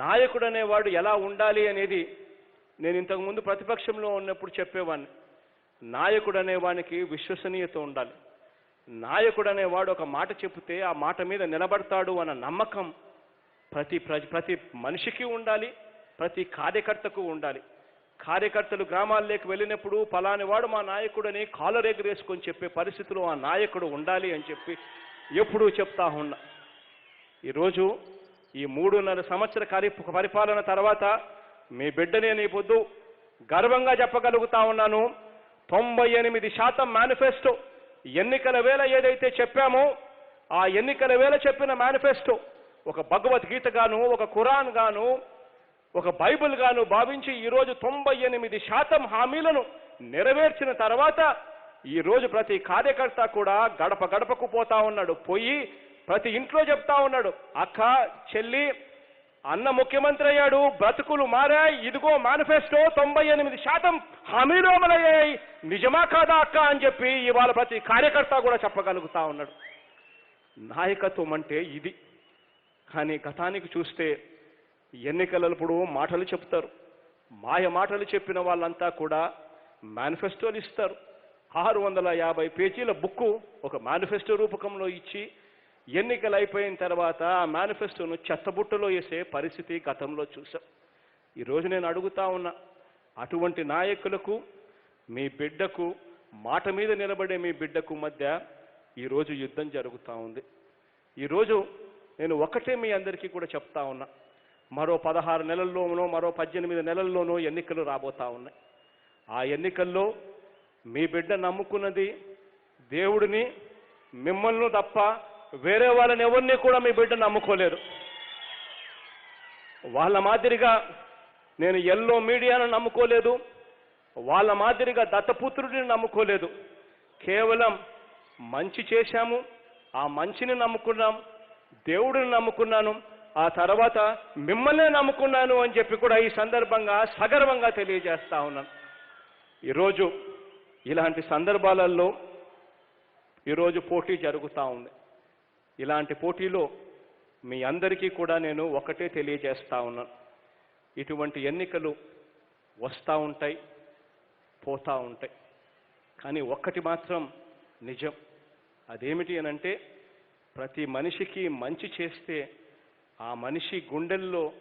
నాయకుడు అనేవాడు ఎలా ఉండాలి అనేది నేను ఇంతకుముందు ప్రతిపక్షంలో ఉన్నప్పుడు చెప్పేవాడిని నాయకుడు అనేవానికి విశ్వసనీయత ఉండాలి. నాయకుడు అనేవాడు ఒక మాట చెబితే ఆ మాట మీద నిలబడతాడు అన్న నమ్మకం ప్రతి ప్రజ ప్రతి మనిషికి ఉండాలి ప్రతి కార్యకర్తకు ఉండాలి. కార్యకర్తలు గ్రామాల్లోకి వెళ్ళినప్పుడు పలాని వాడు మా నాయకుడని కాలరెగరేసుకొని చెప్పే పరిస్థితిలో ఆ నాయకుడు ఉండాలి అని చెప్పి ఎప్పుడూ చెప్తా ఉన్నా. ఈరోజు ఈ మూడున్నర సంవత్సర కరి పరిపాలన తర్వాత మీ బిడ్డనే నీ పొద్దు గర్వంగా చెప్పగలుగుతా ఉన్నాను. తొంభై ఎనిమిది శాతం మేనిఫెస్టో ఎన్నికల వేళ ఏదైతే చెప్పామో ఆ ఎన్నికల వేళ చెప్పిన మేనిఫెస్టో ఒక భగవద్గీత గాను ఒక ఖురాన్ గాను ఒక బైబిల్ గాను భావించి ఈరోజు తొంభై ఎనిమిది శాతం హామీలను నెరవేర్చిన తర్వాత ఈరోజు ప్రతి కార్యకర్త కూడా గడప గడపకు పోతా ఉన్నాడు. పోయి ప్రతి ఇంట్లో చెప్తా ఉన్నాడు అక్క చెల్లి అన్న ముఖ్యమంత్రి అయ్యాడు బ్రతుకులు మారాయి ఇదిగో మేనిఫెస్టో తొంభై ఎనిమిది శాతం హామీలు అమలయ్యాయి నిజమా కాదా అక్క? అని చెప్పి ఇవాళ ప్రతి కార్యకర్త కూడా చెప్పగలుగుతా ఉన్నాడు. నాయకత్వం అంటే ఇది. కానీ గతానికి చూస్తే ఎన్నికలప్పుడు మాటలు చెప్తారు. మాయ మాటలు చెప్పిన వాళ్ళంతా కూడా మేనిఫెస్టోలు ఇస్తారు. ఆరు వందల యాభై పేజీల బుక్కు ఒక మేనిఫెస్టో రూపకంలో ఇచ్చి ఎన్నికలు అయిపోయిన తర్వాత ఆ మేనిఫెస్టోను చెత్తబుట్టలో వేసే పరిస్థితి గతంలో చూసాం ఈరోజు నేను అడుగుతా ఉన్నా అటువంటి నాయకులకు మీ బిడ్డకు మాట మీద నిలబడే మీ బిడ్డకు మధ్య ఈరోజు యుద్ధం జరుగుతూ ఉంది. ఈరోజు నేను ఒకటే మీ అందరికీ కూడా చెప్తా ఉన్నా మరో పదహారు నెలల్లోనో మరో పద్దెనిమిది నెలల్లోనో ఎన్నికలు రాబోతా ఉన్నాయి. ఆ ఎన్నికల్లో మీ బిడ్డ నమ్ముకున్నది దేవుడిని మిమ్మల్ని తప్ప వేరే వాళ్ళని ఎవరిని కూడా మీ బిడ్డ నమ్ముకోలేరు. వాళ్ళ మాదిరిగా నేను ఎల్లో మీడియాను నమ్ముకోలేదు. వాళ్ళ మాదిరిగా దత్తపుత్రుడిని నమ్ముకోలేదు. కేవలం మంచి చేశాము ఆ మంచిని నమ్ముకున్నాం దేవుడిని నమ్ముకున్నాను ఆ తర్వాత మిమ్మల్నే నమ్ముకున్నాను అని చెప్పి కూడా ఈ సందర్భంగా సగర్వంగా తెలియజేస్తా ఉన్నాను ఈరోజు ఇలాంటి సందర్భాలలో ఈరోజు పోటీ జరుగుతూ ఉంది. ఇలాంటి పోటీలో మీ అందరికీ కూడా నేను ఒకటే తెలియజేస్తా ఉన్నాను ఇటువంటి ఎన్నికలు వస్తూ ఉంటాయి పోతూ ఉంటాయి. కానీ ఒక్కటి మాత్రం నిజం. అదేమిటి అనంటే ప్రతి మనిషికి మంచి చేస్తే ఆ మనిషి గుండెల్లో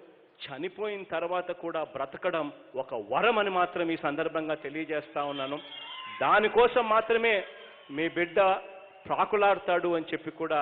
చనిపోయిన తర్వాత కూడా బ్రతకడం ఒక వరం అని మాత్రం ఈ సందర్భంగా తెలియజేస్తా ఉన్నాను. దానికోసం మాత్రమే మీ బిడ్డ ప్రాకులాడతాడు అని చెప్పి కూడా